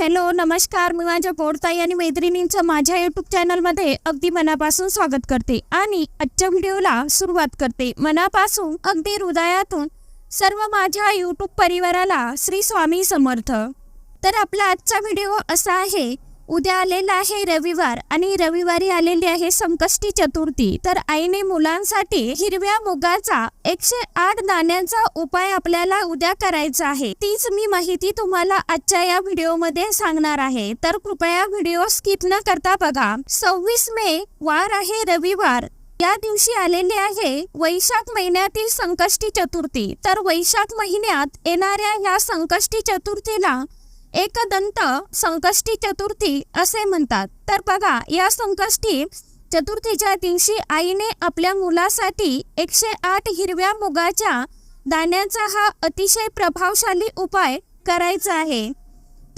Hello नमस्कार. मी माझ्या बोडताई आणि मैत्रिणींचं माझ्या युट्यूब चॅनलमध्ये अगदी मनापासून स्वागत करते आणि आजच्या व्हिडिओला सुरुवात करते. मनापासून अगदी हृदयातून सर्व माझ्या यूट्यूब परिवाराला श्री स्वामी समर्थ. तर आपला आजचा व्हिडिओ असा आहे उद्या आलेला आहे रविवार आणि रविवारी आलेली आहे संकष्टी चतुर्थी. तर आईने मुलांसाठी हिरव्या मुगाचा एकशे आठ दाण्यांचा उपाय आपल्याला उद्या करायचा आहे. तीच मी माहिती तुम्हाला आजच्या या व्हिडिओमध्ये सांगणार आहे. तर कृपया व्हिडिओ स्किप न करता बघा. सव्वीस मे वार आहे रविवार. या दिवशी आलेली आहे वैशाख महिन्यातील संकष्टी चतुर्थी. तर वैशाख महिन्यात येणाऱ्या या संकष्टी चतुर्थीला एकदंत संकष्टी चतुर्थी असे म्हणतात. तर बघा या संकष्टी चतुर्थीच्या दिवशी आईने आपल्या मुलासाठी एकशे आठ हिरव्या मुगाच्या दाण्याचा हा अतिशय प्रभावशाली उपाय करायचा आहे.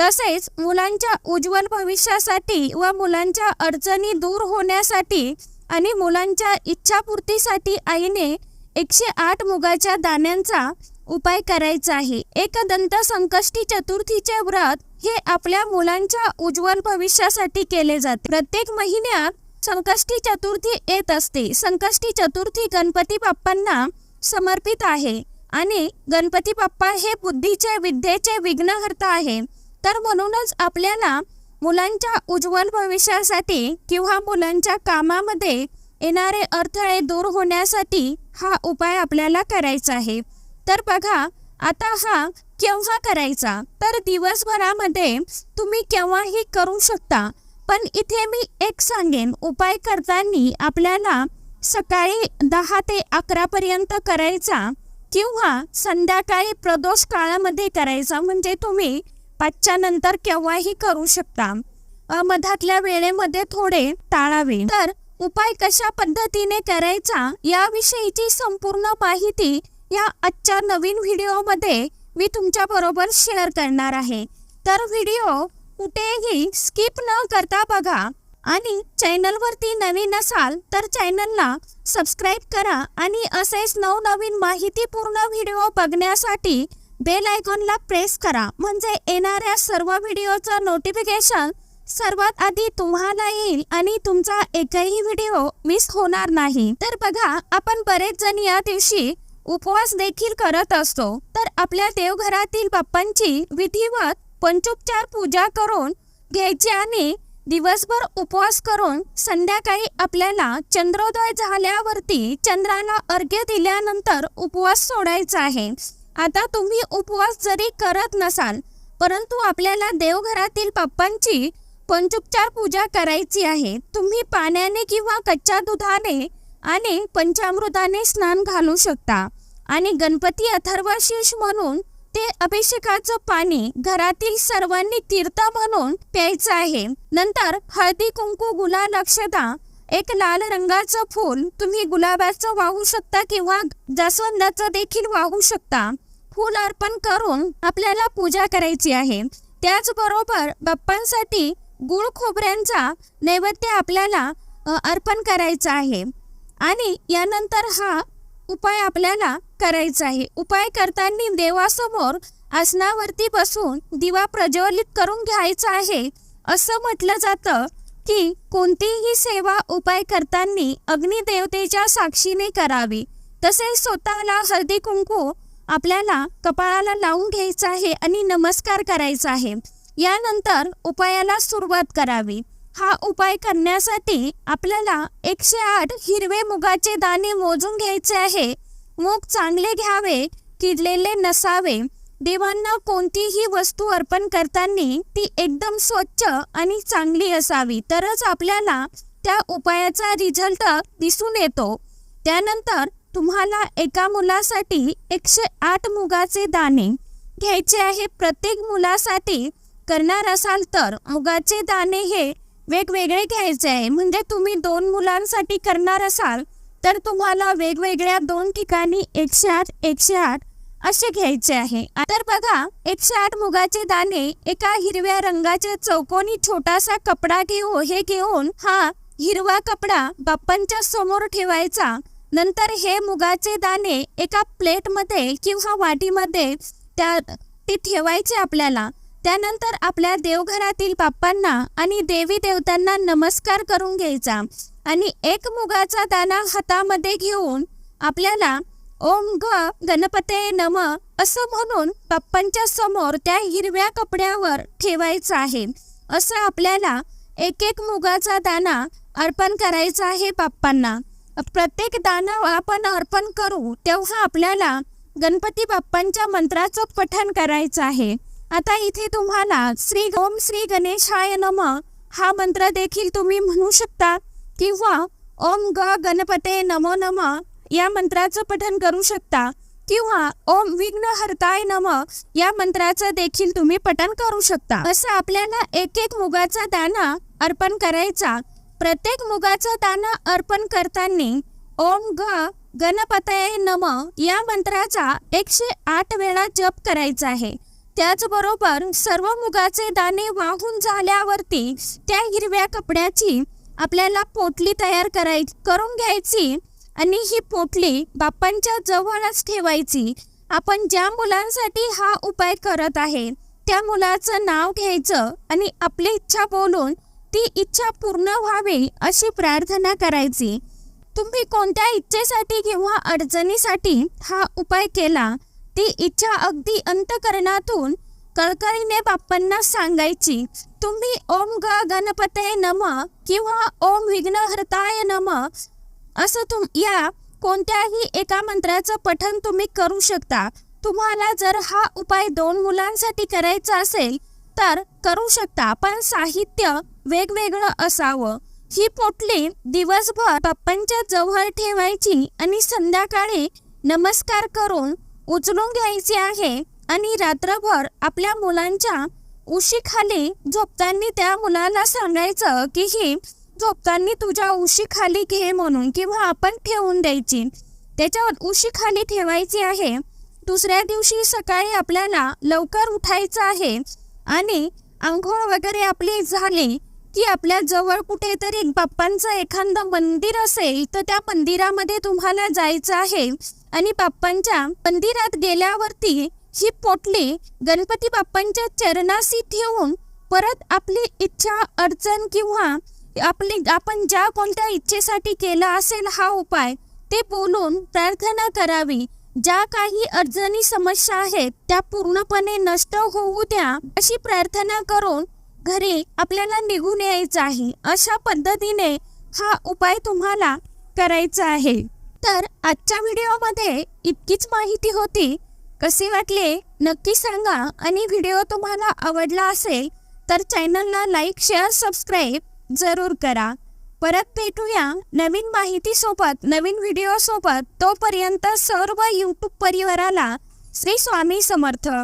तसेच मुलांच्या उज्ज्वल भविष्यासाठी व मुलांच्या अडचणी दूर होण्यासाठी आणि मुलांच्या इच्छापूर्तीसाठी आईने एकशे आठ मुगाच्या दाण्यांचा उपाय करायचा आहे. एकदंत संकष्टी चतुर्थीचे व्रत हे आपल्या मुलांच्या उज्ज्वल भविष्यासाठी केले जाते. प्रत्येक महिन्यात संकष्टी चतुर्थी येत असते. संकष्टी चतुर्थी गणपती बाप्पांना समर्पित आहे आणि गणपती बाप्पा हे बुद्धीचे विद्येचे विघ्नहर्ता आहे. तर म्हणूनच आपल्याला मुलांच्या उज्ज्वल भविष्यासाठी किंवा मुलांच्या कामामध्ये येणारे अडथळे दूर होण्यासाठी हा उपाय आपल्याला करायचा आहे. तर बघा आता हा केव्हा करायचा? तर दिवसभरामध्ये तुम्ही केव्हाही करू शकता. पण इथे मी एक सांगेन उपाय करताना आपल्याला सकाळी दहा ते अकरा पर्यंत करायचा किंवा संध्याकाळी प्रदोष काळामध्ये करायचा म्हणजे तुम्ही पाचच्या नंतर केव्हाही करू शकता. मधातल्या वेळेमध्ये थोडे टाळावे. तर उपाय कशा पद्धतीने करायचा याविषयीची संपूर्ण माहिती या आजच्या नवीन व्हिडिओमध्ये मी तुमच्या बरोबर शेअर करणार आहे. तर व्हिडिओ कुठेही स्किप न करता बघा आणि चॅनलवरती नवीन असाल तर चॅनलला सबस्क्राईब करा आणि असेच नवनवीन माहितीपूर्ण व्हिडिओ बघण्यासाठी बेल आयकॉनला प्रेस करा. म्हणजे येणाऱ्या सर्व व्हिडिओचं नोटिफिकेशन सर्वात आधी तुम्हाला येईल आणि तुमचा एकही व्हिडिओ मिस होणार नाही. तर बघा आपण बरेच जण या दिवशी उपवास देखील करत असतो. तर आपल्या देवघरातील बाप्पांची विधिवत पंचोपचार पूजा करून घ्यायची आणि दिवसभर उपवास करून संध्याकाळी आपल्याला चंद्रोदय झाल्यावरती चंद्राला अर्घ्य दिल्यानंतर उपवास सोडायचा आहे. आता तुम्ही उपवास जरी करत नसाल परंतु आपल्याला देवघरातील बाप्पांची पंचोपचार पूजा करायची आहे. तुम्ही पाण्याने किंवा कच्च्या दुधाने आणि पंचामृताने स्नान घालू शकता. आणि गणपती अथर्वशीष म्हणून ते अभिषेकाचं पाणी घरातील सर्वांनी तीर्थ म्हणून प्यायचं आहे. नंतर हळदी कुंकू गुलाल अक्षता एक लाल रंगाचं फूल तुम्ही गुलाबाचं वाहू शकता किंवा जास्वंदाचं देखील वाहू शकता. फूल अर्पण करून आपल्याला पूजा करायची आहे. त्याचबरोबर बाप्पांसाठी गुळ खोबऱ्यांचा नैवेद्य आपल्याला अर्पण करायचा आहे. आणि यानंतर हा उपाय आपल्याला करायचा आहे. उपाय करताना देवासमोर आसनावरती बसून दिवा प्रज्वलित करून घ्यायचा आहे. असं म्हटलं जातं की कोणतीही सेवा उपाय करताना अग्निदेवतेच्या साक्षीने करावी. तसेच स्वतःला हळदी कुंकू आपल्याला कपाळाला लावून घ्यायचं आहे आणि नमस्कार करायचा आहे. यानंतर उपायाला सुरुवात करावी. हा उपाय करण्यासाठी आपल्याला एकशे आठ हिरवे मुगाचे दाणे मोजून घ्यायचे आहे. मूग चांगले घ्यावे किडलेले नसावे. देवांना कोणतीही वस्तू अर्पण करताना ती एकदम स्वच्छ आणि चांगली असावी तरच आपल्याला त्या उपायाचा रिझल्ट दिसून येतो. त्यानंतर तुम्हाला एका मुलासाठी एकशे आठ मुगाचे दाणे घ्यायचे आहे. प्रत्येक मुलासाठी करणार असाल तर मुगाचे दाणे हे वेगवेगळे घ्यायचे आहे. म्हणजे तुम्ही दोन मुलांसाठी करणार असाल तर तुम्हाला वेगवेगळ्या दोन ठिकाणी एकशे आठ एकशे आठ असे घ्यायचे आहे. तर बघा एकशे आठ मुगाचे दाणे एका हिरव्या रंगाचे चौकोनी छोटासा कपडा घेऊ हे घेऊन हा हिरवा कपडा बाप्पांच्या समोर ठेवायचा. नंतर हे मुगाचे दाणे एका प्लेटमध्ये किंवा वाटीमध्ये त्या ते ठेवायचे आपल्याला. त्यानंतर आपल्या देवघरातील बाप्पांना आणि देवी देवतांना नमस्कार करून घ्यायचा आणि एक मुगाचा दाना हातामध्ये घेऊन आपल्याला ओम ग गणपते नम असं म्हणून बाप्पांच्या समोर त्या हिरव्या कपड्यावर ठेवायचं आहे. असं आपल्याला एक एक मुगाचा दाना अर्पण करायचा आहे बाप्पांना. प्रत्येक दाना आपण अर्पण करू तेव्हा आपल्याला गणपती बाप्पांच्या मंत्राचं पठण करायचं आहे. आता इथे तुम्हाला श्री ओम श्री गणेशाय नम हा मंत्र देखील तुम्ही म्हणू शकता किंवा ओम ग गणपते नमो नम या मंत्राचं पठन करू शकता किंवा ओम विघ्न हरताय नम या मंत्राचं देखील तुम्ही पठन करू शकता. असं आपल्याला एक एक मुगाचा दाना अर्पण करायचा. प्रत्येक मुगाचा दाना अर्पण करताना ओम ग गणपतय नम या मंत्राचा एकशे आठ वेळा जप करायचा आहे. त्याचबरोबर सर्व मुगाचे दाणे वाहून झाल्यावरती त्या हिरव्या कपड्याची आपल्याला पोटली तयार कराय करून घ्यायची आणि ही पोटली बाप्पांच्या जवळच ठेवायची. आपण ज्या मुलांसाठी हा उपाय करत आहे त्या मुलाचं नाव घ्यायचं आणि आपली इच्छा बोलून ती इच्छा पूर्ण व्हावी अशी प्रार्थना करायची. तुम्ही कोणत्या इच्छेसाठी किंवा अडचणीसाठी हा उपाय केला? ती इच्छा अगदी अंतकरणातून कळकळीने बाप्पांना सांगायची तुम्ही ओम ग गणपते नम किंवा ओम विघ्नहर्ताय नम असं तुम या कोणत्याही एका मंत्राचं पठन तुम्ही करू शकता. तुम्हाला जर हा उपाय दोन मुलांसाठी करायचा असेल तर करू शकता पण साहित्य वेगवेगळं असावं. ही पोटली दिवसभर बाप्पांच्या जवळ ठेवायची आणि संध्याकाळी नमस्कार करून उचलून घ्यायची आहे आणि रात्रभर आपल्या मुलांच्या उशीखाली झोपताना त्या मुलाला सांगायचं की ही झोपताना तुझ्या उशी खाली घे म्हणून किंवा आपण ठेवून द्यायची. त्याच्यावर उशीखाली ठेवायची आहे. दुसऱ्या दिवशी सकाळी आपल्याला लवकर उठायचं आहे आणि आंघोळ वगैरे आपली झाली की आपल्या जवळ कुठेतरी बाप्पांचं एखादं मंदिर असेल तर त्या मंदिरामध्ये तुम्हाला जायचं आहे. आणि बाप्पांच्या मंदिरात गेल्यावरती ही पोटली गणपती बाप्पांच्या चरणाशी ठेवून परत आपली इच्छा अडचण किंवा आपली आपण ज्या कोणत्या इच्छेसाठी केला असेल हा उपाय ते बोलून प्रार्थना करावी. ज्या काही अडचणी समस्या आहेत त्या पूर्णपणे नष्ट होऊ द्या अशी प्रार्थना करून घरी आपल्याला निघून यायचं आहे. अशा पद्धतीने हा उपाय तुम्हाला करायचा आहे. तर आजच्या व्हिडिओमध्ये इतकीच माहिती होती. कसे वाटले? नक्की सांगा. आणि व्हिडिओ तुम्हाला आवडला असेल तर चॅनलला लाईक शेअर सबस्क्राईब जरूर करा. परत भेटूया नवीन माहितीसोबत नवीन व्हिडिओसोबत. तोपर्यंत सर्व यूट्यूब परिवाराला श्री स्वामी समर्थ.